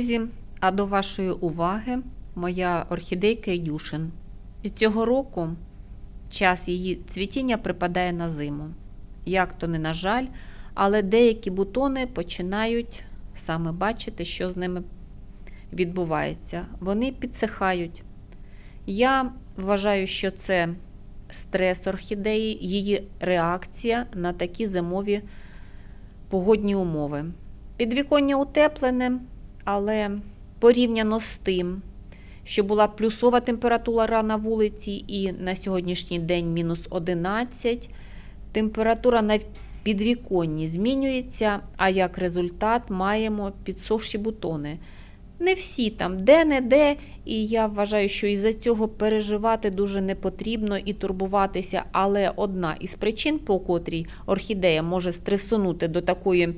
Друзі, а до вашої уваги моя орхідейка Ідюшин. І цього року час її цвітіння припадає на зиму. Як то не на жаль, але деякі бутони починають саме бачити, що з ними відбувається. Вони підсихають. Я вважаю, що це стрес орхідеї, її реакція на такі зимові погодні умови. Підвіконня утеплене, але порівняно з тим, що була плюсова температура на вулиці, і на сьогоднішній день мінус 11, температура на підвіконні змінюється, а як результат маємо підсохші бутони. Не всі там, де-не-де, і я вважаю, що із-за цього переживати дуже не потрібно і турбуватися. Але одна із причин, по котрій орхідея може стресунути до такої,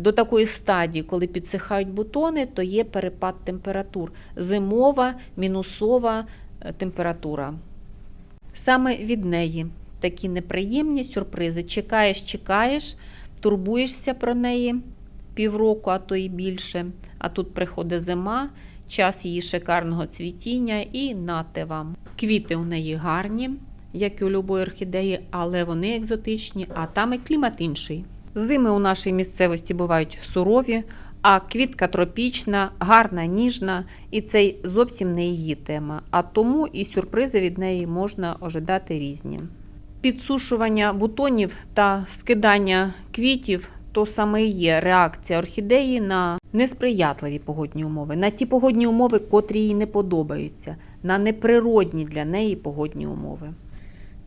до такої стадії, коли підсихають бутони, то є перепад температур. Зимова, мінусова е, температура. Саме від неї такі неприємні сюрпризи. Чекаєш, чекаєш, турбуєшся про неї півроку, а то і більше. А тут приходить зима, час її шикарного цвітіння і нате вам. Квіти у неї гарні, як і у любої орхідеї, але вони екзотичні, а там і клімат інший. Зими у нашій місцевості бувають сурові, а квітка тропічна, гарна, ніжна, і це зовсім не її тема. А тому і сюрпризи від неї можна ожидати різні. Підсушування бутонів та скидання квітів то саме і є реакція орхідеї на несприятливі погодні умови, на ті погодні умови, котрі їй не подобаються, на неприродні для неї погодні умови.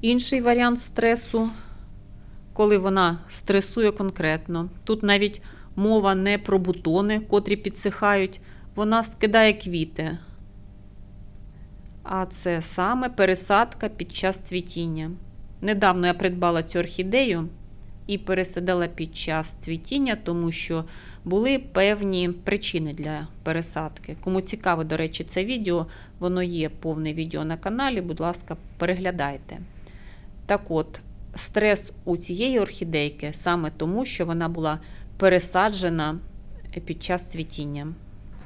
Інший варіант стресу, коли вона стресує конкретно. Тут навіть мова не про бутони, котрі підсихають, вона скидає квіти. А це саме пересадка під час цвітіння. Недавно я придбала цю орхідею і пересадила під час цвітіння, тому що були певні причини для пересадки. Кому цікаво, до речі, це відео, воно є повне відео на каналі, будь ласка, переглядайте. Так от, стрес у цієї орхідейки саме тому, що вона була пересаджена під час цвітіння.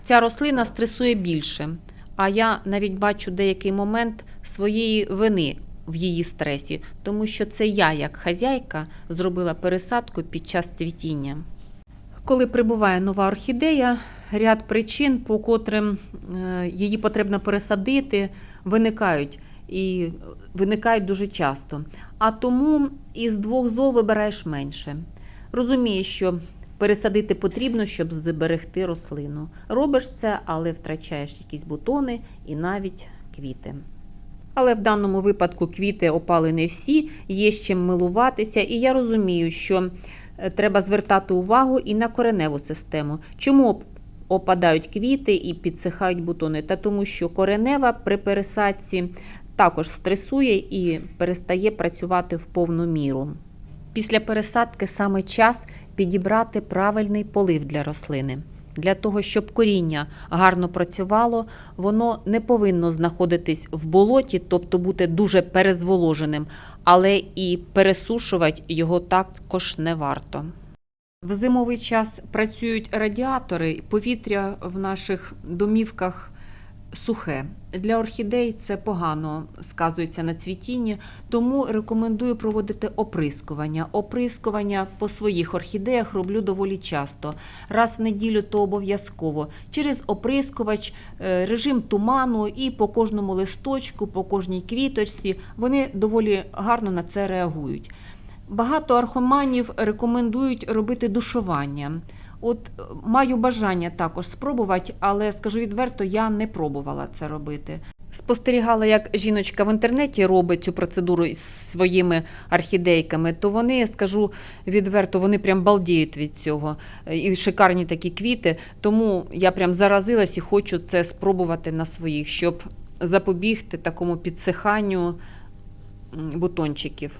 Ця рослина стресує більше, а я навіть бачу деякий момент своєї вини в її стресі, тому що це я, як хазяйка, зробила пересадку під час цвітіння. Коли прибуває нова орхідея, ряд причин, по котрим е, її потрібно пересадити, виникають і виникають дуже часто. А тому із двох зол вибираєш менше. Розумієш, що пересадити потрібно, щоб зберегти рослину. Робиш це, але втрачаєш якісь бутони і навіть квіти. Але в даному випадку квіти опали не всі, є з чим милуватися, і я розумію, що е, треба звертати увагу і на кореневу систему. Чому опадають квіти і підсихають бутони? Та тому, що коренева при пересадці також стресує і перестає працювати в повну міру. Після пересадки саме час підібрати правильний полив для рослини. Для того, щоб коріння гарно працювало, воно не повинно знаходитись в болоті, тобто бути дуже перезволоженим, але і пересушувати його також не варто. В зимовий час працюють радіатори, повітря в наших домівках сухе. Для орхідей це погано сказується на цвітінні, тому рекомендую проводити оприскування. Оприскування по своїх орхідеях роблю доволі часто. Раз в неділю то обов'язково. Через оприскувач, е, режим туману і по кожному листочку, по кожній квіточці вони доволі гарно на це реагують. Багато архоманів рекомендують робити душування. От е, маю бажання також спробувати, але скажу відверто, я не пробувала це робити. Спостерігала, як жіночка в інтернеті робить цю процедуру із своїми орхідейками, то вони, скажу відверто, вони прям балдіють від цього. Е, І шикарні такі квіти. Тому я прям заразилась і хочу це спробувати на своїх, щоб запобігти такому підсиханню бутончиків.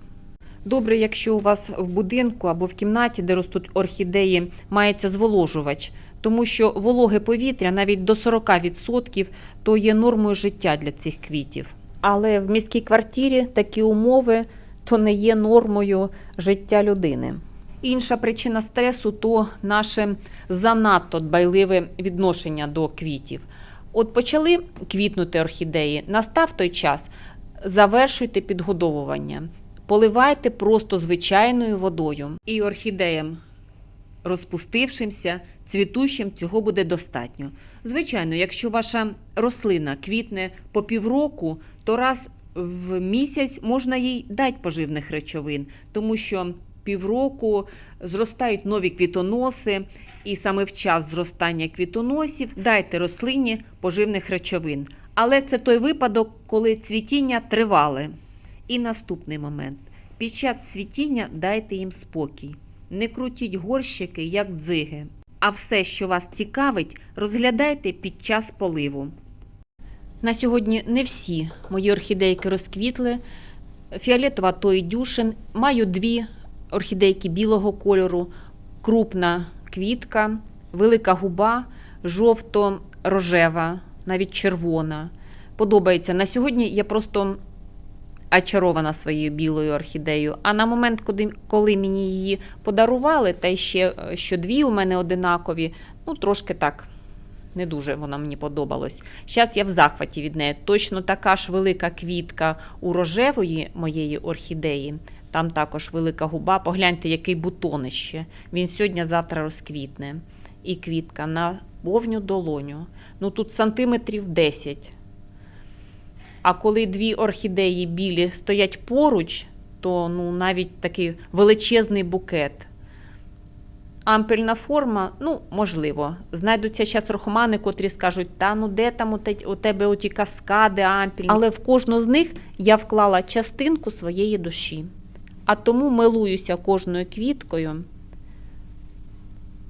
Добре, якщо у вас в будинку або в кімнаті, де ростуть орхідеї, мається зволожувач, тому що вологе повітря навіть до 40% то є нормою життя для цих квітів. Але в міській квартирі такі умови то не є нормою життя людини. Інша причина стресу то наше занадто дбайливе відношення до квітів. От почали квітнути орхідеї, настав той час, завершуйте підгодовування, поливайте просто звичайною водою. І орхідеям розпустившимся, цвітущим цього буде достатньо. Звичайно, якщо ваша рослина квітне по півроку, то раз в місяць можна їй дати поживних речовин, тому що півроку зростають нові квітоноси, і саме в час зростання квітоносів дайте рослині поживних речовин. Але це той випадок, коли цвітіння тривале. І наступний момент. Під час цвітіння дайте їм спокій. Не крутіть горщики, як дзиги. А все, що вас цікавить, розглядайте під час поливу. На сьогодні не всі мої орхідейки розквітли. Фіолетова той дюшин. Маю дві орхідейки білого кольору, крупна квітка, велика губа, жовто-рожева, навіть червона. Подобається. На сьогодні я просто очарована своєю білою орхідеєю. А на момент, коли, мені її подарували, та ще е, що дві у мене одинакові, ну трошки так. Не дуже вона мені подобалась. Зараз я в захваті від неї. Точно така ж велика квітка у рожевої моєї орхідеї. Там також велика губа. Погляньте, який бутонище. Він сьогодні-завтра розквітне. І квітка на повню долоню. Ну тут сантиметрів 10. А коли дві орхідеї білі стоять поруч, то ну, навіть такий величезний букет. Ампельна форма, ну, можливо. Знайдуться зараз рухомани, котрі скажуть, та ну де там у тебе оті каскади ампельні. Але в кожну з них я вклала частинку своєї душі. А тому милуюся кожною квіткою.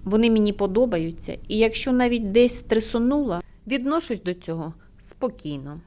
Вони мені подобаються. І якщо навіть десь стресонула, відношусь до цього спокійно.